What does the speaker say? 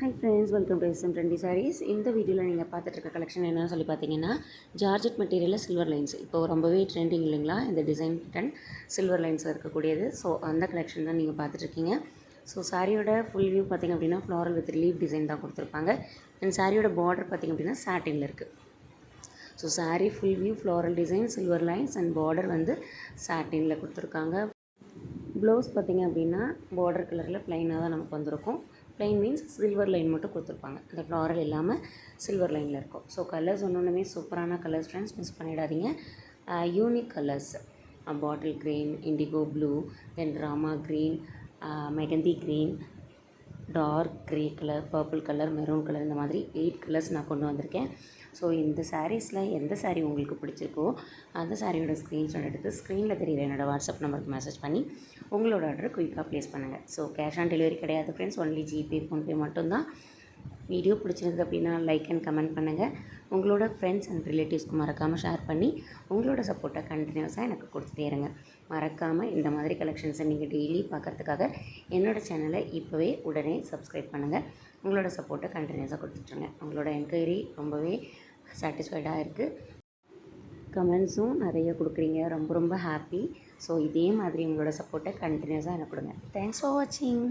Hi friends welcome to SM trendy saris இந்த வீடியோவில் நீங்கள் பார்த்துட்டு இருக்க கலெக்ஷன் என்னென்னு சொல்லி பார்த்தீங்கன்னா ஜார்ஜெட் மெட்டீரியலில் சில்வர் லைன்ஸ் இப்போ ரொம்பவே ட்ரெண்டிங் இல்லைங்களா? இந்த டிசைன் பேட்டர்ன் சில்வர் லைன்ஸ் இருக்கக்கூடியது. ஸோ அந்த கலெக்ஷன் தான் நீங்கள் பார்த்துட்ருக்கீங்க. ஸோ சாரியோட ஃபுல் வியூ பார்த்திங்க அப்படின்னா ஃப்ளாரல் வித் லீவ் டிசைன் தான் கொடுத்துருப்பாங்க. அண்ட் சாரியோட பார்டர் பார்த்திங்க அப்படின்னா சாட்டினில் இருக்குது so sari full view floral design silver lines and border வந்து சாட்டினில் கொடுத்துருக்காங்க. ப்ளவுஸ் பார்த்திங்க அப்படின்னா பார்டர் கலரில் ப்ளைனாக தான் நமக்கு வந்திருக்கும். ப்ளைன் மீன்ஸ் சில்வர் லைன் மட்டும் கொடுத்துருப்பாங்க. இந்த ஃப்ளாரல் இல்லாமல் சில்வர் லைனில் இருக்கும். ஸோ கலர்ஸ் ஒன்றுமே சூப்பரான கலர்ஸ் ஃப்ரெண்ட்ஸ் மிஸ் பண்ணிடாதீங்க. Unique colours bottle green indigo blue then Rama green mehndi green dark grey colour purple colour maroon colour இந்த மாதிரி எயிட் கலர்ஸ் நான் கொண்டு வந்திருக்கேன். ஸோ இந்த சாரீஸில் எந்த சாரீ உங்களுக்கு பிடிச்சிருக்கோ அந்த சாரியோட ஸ்க்ரீன்ஷாட் எடுத்து ஸ்க்ரீனில் தெரியுற என்னோடய வாட்ஸ்அப் நம்பருக்கு மெசேஜ் பண்ணி உங்களோட ஆர்டரை குயிக்காக ப்ளேஸ் பண்ணுங்கள் ஸோ கேஷ் ஆன் டெலிவரி கிடையாது ஃப்ரெண்ட்ஸ் ஒன்லி ஜிபே ஃபோன்பே மட்டும்தான். வீடியோ பிடிச்சிருந்தது அப்படின்னா லைக் அண்ட் கமெண்ட் பண்ணுங்கள் உங்களோட ஃப்ரெண்ட்ஸ் அண்ட் ரிலேட்டிவ்ஸ்க்கு மறக்காமல் ஷேர் பண்ணி உங்களோட சப்போர்ட்டை கண்டினியூஸாக எனக்கு கொடுத்துட்டே இருங்க மறக்காமல் இந்த மாதிரி கலெக்ஷன்ஸை நீங்கள் டெய்லி பார்க்குறதுக்காக என்னோட சேனலை இப்போவே உடனே சப்ஸ்கிரைப் பண்ணுங்கள் உங்களோட சப்போர்ட்டை கண்டினியூஸாக கொடுத்துட்ருங்க உங்களோட என்கொயரி ரொம்பவே சாட்டிஸ்ஃபைடாக இருக்குது கமெண்ட்ஸும் நிறைய கொடுக்குறீங்க. ரொம்ப ரொம்ப ஹாப்பி ஸோ இதே மாதிரி உங்களோட சப்போர்ட்டை கண்டினியூஸாக எனக்கு கொடுங்க. தேங்க்ஸ் ஃபார் வாட்சிங்